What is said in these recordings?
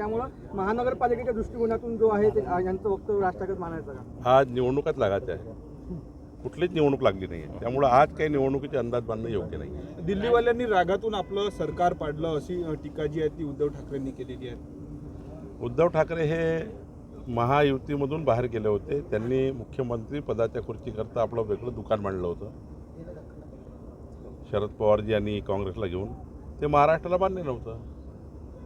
त्यामुळं महानगरपालिकेच्या दृष्टिकोनातून जो आहे ते यांचं वक्तव्य ठाकरे मानायचं का? आज निवडणुकाच लागायचं आहे. कुठलीच निवडणूक लागली नाही आहे त्यामुळं आज काही निवडणुकीचे अंदाज बांधणं योग्य नाही दिल्लीवाल्यांनी रागातून आपलं सरकार पाडलं अशी टीका जी आहे ती उद्धव ठाकरेंनी केलेली आहे. उद्धव ठाकरे हे महायुतीमधून बाहेर गेले होते. त्यांनी मुख्यमंत्री पदाच्या खुर्चीकरता आपलं वेगळं दुकान मांडलं होतं. शरद पवारजी यांनी काँग्रेसला घेऊन. ते महाराष्ट्राला मान्य नव्हतं.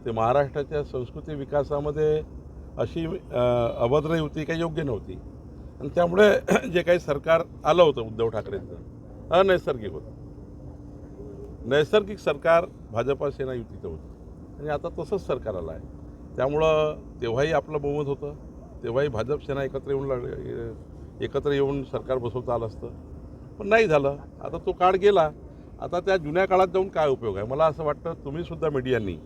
ते महाराष्ट्राच्या संस्कृती विकासामध्ये अशी अभद्र युती काही योग्य नव्हती. आणि त्यामुळे जे काही सरकार आलं होतं उद्धव ठाकरेंचं अनैसर्गिक होतं. नैसर्गिक सरकार भाजपा सेना युतीचं होतं. आणि आता तसंच सरकार आलं आहे. त्यामुळं तेव्हाही आपलं बहुमत होतं. तेव्हाही भाजप सेना एकत्र येऊन लढ एकत्र येऊन सरकार बसवता आलं असतं. पण नाही झालं. आता तो काळ गेला. आता त्या जुन्या काळात जाऊन काय उपयोग आहे? मला असं वाटतं तुम्हीसुद्धा मीडियांनी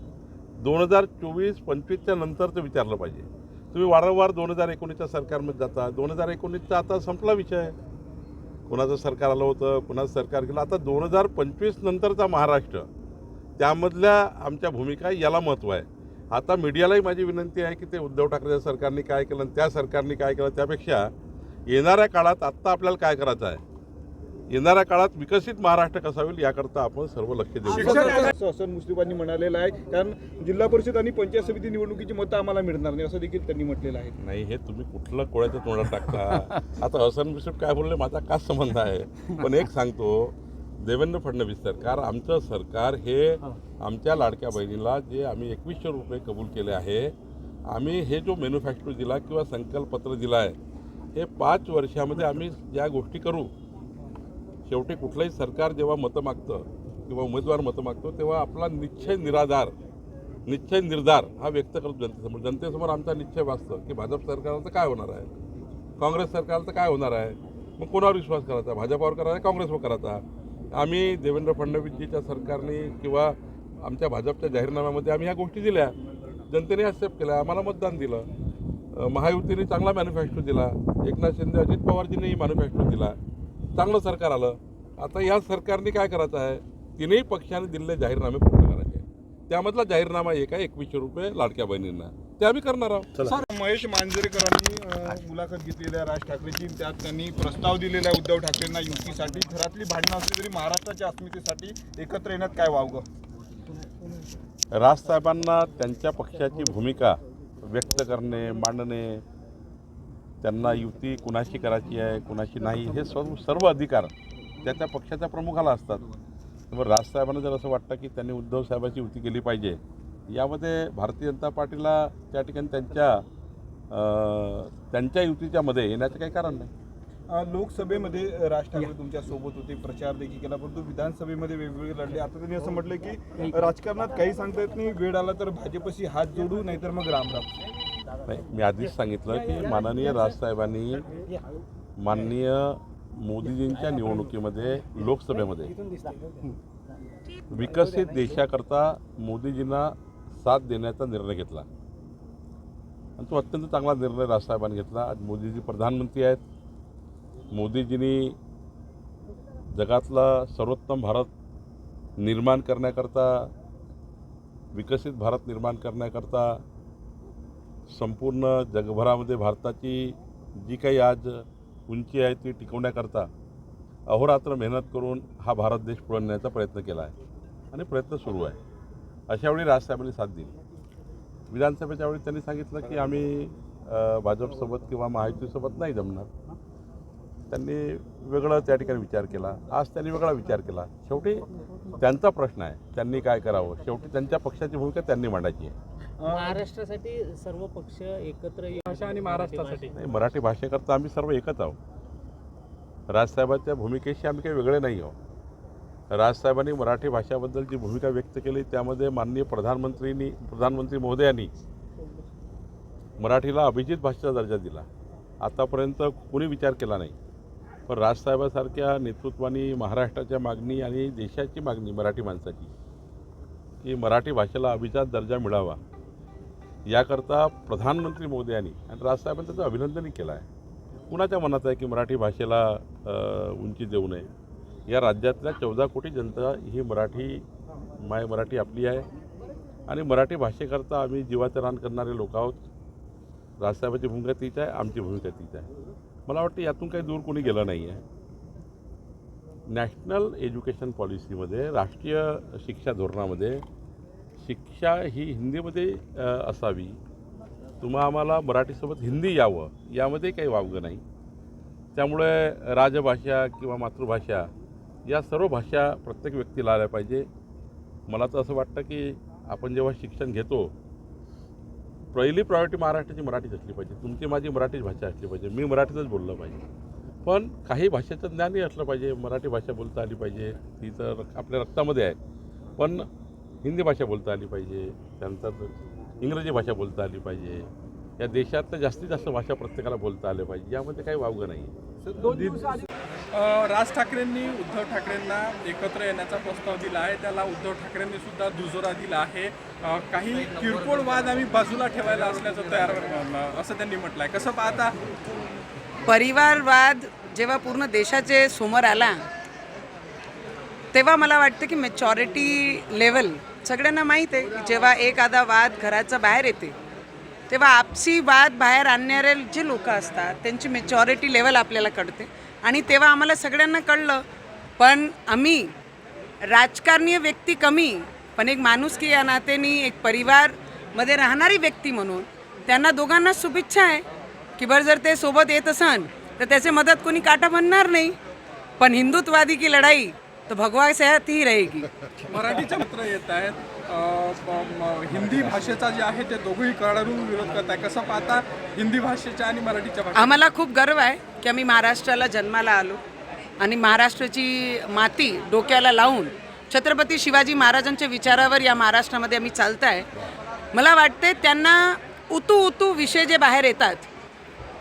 दोन हजार चोवीस पंचवीसच्या नंतरचं विचारलं पाहिजे. तुम्ही वारंवार दोन हजार एकोणीसच्या सरकारमध्ये जाता. दोन हजार एकोणीसचा आता संपला विषय. कोणाचं सरकार आलं होतं कोणाचं सरकार गेलं. आता दोन हजार पंचवीस नंतरचा महाराष्ट्र. त्यामधल्या आमच्या भूमिका याला महत्त्व आहे. आता मीडियालाही माझी विनंती आहे की ते उद्धव ठाकरेच्या सरकारने काय केलं त्या सरकारने काय केलं त्यापेक्षा येणाऱ्या काळात आत्ता आपल्याला काय करायचं आहे? येणाऱ्या काळात विकसित महाराष्ट्र कसा होईल याकरता आपण सर्व लक्ष देऊ. हसन मुश्रीफांनी म्हणालेलं आहे कारण जिल्हा परिषद आणि पंचायत समिती निवडणुकीची मतं आम्हाला मिळणार नाही असं देखील त्यांनी म्हटलेलं आहे. नाही हे तुम्ही कुठलं कोळ्याचं तोंडात टाकता? आता हसन बिशप काय बोलले माझा काय संबंध आहे. पण एक सांगतो देवेंद्र फडणवीस सरकार आमचं सरकार हे आमच्या लाडक्या बहिणीला जे आम्ही एकवीसशे रुपये कबूल केले आहे आम्ही हे जो मॅन्युफॅक्चर दिला किंवा संकल्पपत्र दिलं आहे हे पाच वर्षामध्ये आम्ही ज्या गोष्टी करू शेवटी कुठलंही सरकार जेव्हा मतं मागतं किंवा उमेदवार मतं मागतो तेव्हा आपला निश्चय निराधार निश्चय निर्धार हा व्यक्त करतो जनतेसमोर. जनतेसमोर आमचा निश्चय वाचतं की भाजप सरकारचं काय होणार आहे? काँग्रेस सरकारचं काय होणार आहे? मग कोणावर विश्वास करायचा? भाजपावर करायचा काँग्रेसवर करायचा? आम्ही देवेंद्र फडणवीसजीच्या सरकारने किंवा आमच्या भाजपच्या जाहीरनाम्यामध्ये आम्ही ह्या गोष्टी दिल्या. जनतेने ॲक्सेप्ट केल्या. आम्हाला मतदान दिलं. महायुतीने चांगला मॅनिफेस्टो दिला. एकनाथ शिंदे अजित पवारजींनीही मॅनिफेस्टो दिला. चांगलं सरकार आलं. आता या सरकारने काय करायचं आहे? तिन्ही पक्षाने दिलेले जाहीरनामे पूर्ण करायचे. त्यामधला जाहीरनामा एक आहे एकवीसशे रुपये लाडक्या बहिणींना. ते आम्ही करणार आहोत. सर महेश मांजरेकरांनी मुलाखत घेतलेली आहे राज ठाकरेची त्यात त्यांनी प्रस्ताव दिलेला आहे उद्धव ठाकरेंना युतीसाठी. घरातली भांडणं असली तरी महाराष्ट्राच्या अस्मितेसाठी एकत्र येण्यात काय वावगं? राजसाहेबांना त्यांच्या पक्षाची भूमिका व्यक्त करणे मांडणे त्यांना युती कुणाशी करायची आहे कुणाशी नाही हे सर्व सर्व अधिकार त्या त्या पक्षाच्या प्रमुखाला असतात. त्यामुळे राजसाहेबांना जर असं वाटतं की त्यांनी उद्धव साहेबाची युती केली पाहिजे यामध्ये भारतीय जनता पार्टीला त्या ठिकाणी त्यांच्या अं, त्यांच्या युतीच्या मध्ये येण्याचं काही कारण नाही. लोकसभेमध्ये राज ठाकरे तुमच्यासोबत होते प्रचार देखील केला परंतु विधानसभेमध्ये वेगवेगळे लढले. आता त्यांनी असं म्हटलं की राजकारणात काही सांगता येत नाही वेळ आला तर भाजपशी हात जोडू नाहीतर मग रामराम. नाही मी आधीच सांगितलं की माननीय राजसाहेबांनी माननीय मोदीजींच्या निवडणुकीमध्ये लोकसभेमध्ये विकसित देशाकरता मोदीजींना साथ देण्याचा निर्णय घेतला. आणि तो अत्यंत चांगला निर्णय राजसाहेबांनी घेतला. आज मोदीजी प्रधानमंत्री आहेत. मोदीजींनी जगातला सर्वोत्तम भारत निर्माण करण्याकरता विकसित भारत निर्माण करण्याकरता संपूर्ण जगभरामध्ये भारताची जी काही आज उंची आहे ती टिकवण्याकरता अहोरात्र मेहनत करून हा भारत देश पुढे नेण्याचा प्रयत्न केला आहे आणि प्रयत्न सुरू आहे. अशावेळी राजसाहेबांनी साथ दिली. विधानसभेच्या वेळी त्यांनी सांगितलं की आम्ही भाजपसोबत किंवा महायुतीसोबत नाही जमणार. त्यांनी वेगळं त्या ठिकाणी विचार केला. आज त्यांनी वेगळा विचार केला. शेवटी त्यांचा प्रश्न आहे त्यांनी काय करावं? शेवटी त्यांच्या पक्षाची भूमिका त्यांनी मांडायची आहे. महाराष्ट्रासाठी सर्व पक्ष एकत्र भाषा आणि महाराष्ट्रासाठी. नाही मराठी भाषेकरता आम्ही सर्व एकच आहोत. राजसाहेबांच्या भूमिकेशी आम्ही काही वेगळे नाही आहोत. राजसाहेबांनी मराठी भाषाबद्दल जी भूमिका व्यक्त केली त्यामध्ये माननीय प्रधानमंत्रींनी प्रधानमंत्री महोदयांनी मराठीला अभिजित भाषेचा दर्जा दिला. आतापर्यंत कोणी विचार केला नाही. पण राजसाहेबासारख्या नेतृत्वानी महाराष्ट्राच्या मागणी आणि देशाची मागणी मराठी माणसाची की मराठी भाषेला अभिजात दर्जा मिळावा. याकरता प्रधानमंत्री मोदी यांनी आणि राजसाहेबांनी त्याचं अभिनंदनही केलं आहे. कुणाच्या मनात आहे की मराठी भाषेला उंची देऊ नये? या राज्यातल्या चौदा कोटी जनता ही मराठी माय मराठी आपली आहे. आणि मराठी भाषेकरता आम्ही जीवाचं रान करणारे लोक आहोत. राजसाहेबांची भूमिका तीच आहे आमची भूमिका तीच आहे. मला वाटतं यातून काही दूर कोणी गेलं नाही आहे नॅशनल एज्युकेशन पॉलिसीमध्ये राष्ट्रीय शिक्षा धोरणामध्ये शिक्षा ही हिंदीमध्ये असावी. तुम्हा आम्हाला मराठीसोबत हिंदी यावं यामध्ये काही वावगं नाही. त्यामुळे राजभाषा किंवा मातृभाषा या सर्व भाषा प्रत्येक व्यक्तीला आल्या पाहिजे. मला तर असं वाटतं की आपण जेव्हा शिक्षण घेतो पहिली प्रायोरिटी महाराष्ट्राची मराठीच असली पाहिजे. तुमची माझी मराठीच भाषा असली पाहिजे. मी मराठीतच बोललं पाहिजे. पण काही भाषेचं ज्ञानही असलं पाहिजे. मराठी भाषा बोलता आली पाहिजे. ती तर आपल्या रक्तामध्ये आहे. पण हिंदी भाषा बोलता आली पाहिजे त्यानंतर इंग्रजी भाषा बोलता आली पाहिजे. या देशातल्या जास्तीत जास्त भाषा प्रत्येकाला बोलता आल्या पाहिजे यामध्ये काही वावगं नाही. आहे राज ठाकरेंनी उद्धव ठाकरेंना एकत्र येण्याचा प्रस्ताव दिला आहे. त्याला उद्धव ठाकरेंनी सुद्धा दुजोरा दिला आहे. काही किरकोळ वाद आम्ही बाजूला ठेवायला असल्याचं तयार असं त्यांनी म्हटलंय. कसं पाहता? परिवारवाद जेव्हा पूर्ण देशाचे समोर आला तेव्हा मला वाटतं की मेचॉरिटी लेवल सगळ्यांना माहीत आहे की जेव्हा एक आधा वाद घराचा बाहेर येते तेव्हा आपसी वाद बाहेर आणणारे जे लोक असतात त्यांची मेचॉरिटी लेवल आपल्याला कळते. आणि तेव्हा आम्हाला सगळ्यांना कळलं पण आम्ही राजकारणीय व्यक्ती कमी पण एक माणूस की या नात्याने एक परिवारमध्ये राहणारी व्यक्ती म्हणून त्यांना दोघांना शुभेच्छा आहे की बरं जर ते सोबत येत असन तर त्याचे मदत कोणी काटा बनणार नाही. पण हिंदुत्वादी की लढाई तो भगवा सेहत ही रहेगी। मराठीचे मित्र येत आहेत. हिंदी भाषेचा जे आहे ते दोघंही कडाडून विरोध करत आहे कसं पाहता हिंदी भाषेच्या आणि मराठीच्या भाषेच्या आम्हाला खूप गर्व आहे की आम्ही महाराष्ट्राला जन्माला आलो आणि महाराष्ट्राची माती डोक्याला लावून छत्रपती शिवाजी महाराजांच्या विचारावर या महाराष्ट्रामध्ये आम्ही चालत आहे मला वाटते त्यांना उतू उतू विषय जे बाहेर येतात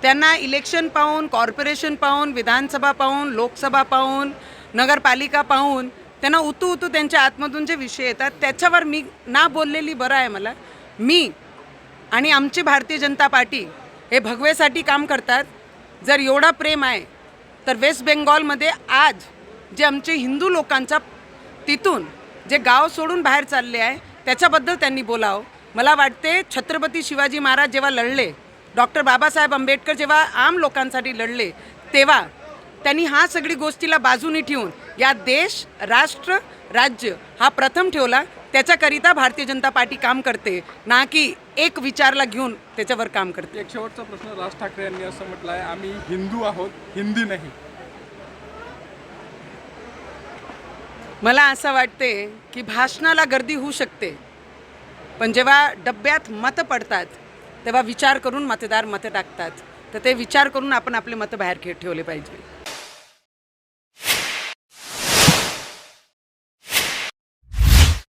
त्यांना इलेक्शन पाहून कॉर्पोरेशन पाहून विधानसभा पाहून लोकसभा पाहून नगरपालिका पाहून त्यांना उतू उतू त्यांच्या आतमधून जे विषय येतात त्याच्यावर मी ना बोललेली बरं आहे मला. मी आणि आमची भारतीय जनता पार्टी हे भगवेसाठी काम करतात. जर एवढा प्रेम आहे तर वेस्ट बेंगॉलमध्ये आज जे आमचे हिंदू लोकांचा तिथून जे गाव सोडून बाहेर चालले आहे त्याच्याबद्दल त्यांनी बोलावं. मला वाटते छत्रपती शिवाजी महाराज जेव्हा लढले डॉक्टर बाबासाहेब आंबेडकर जेव्हा आम लोकांसाठी लढले तेव्हा त्यांनी हा सगळी गोष्टीला बाजूनी ठेवून या देश राष्ट्र राज्य हा प्रथम ठेवला. त्याच्याकरिता भारतीय जनता पार्टी काम करते ना की एक विचारला घेऊन त्याच्यावर काम करते. एक शेवटचा प्रश्न राज ठाकरे यांनी असं म्हटलं आहे आम्ही हिंदू आहोत हिंदी नाही. मला असं वाटते की भाषणाला गर्दी होऊ शकते पण जेव्हा डब्यात मतं पडतात तेव्हा विचार करून मतदार मतं टाकतात. तर ते विचार करून आपण आपले मतं बाहेर ठेवले पाहिजे.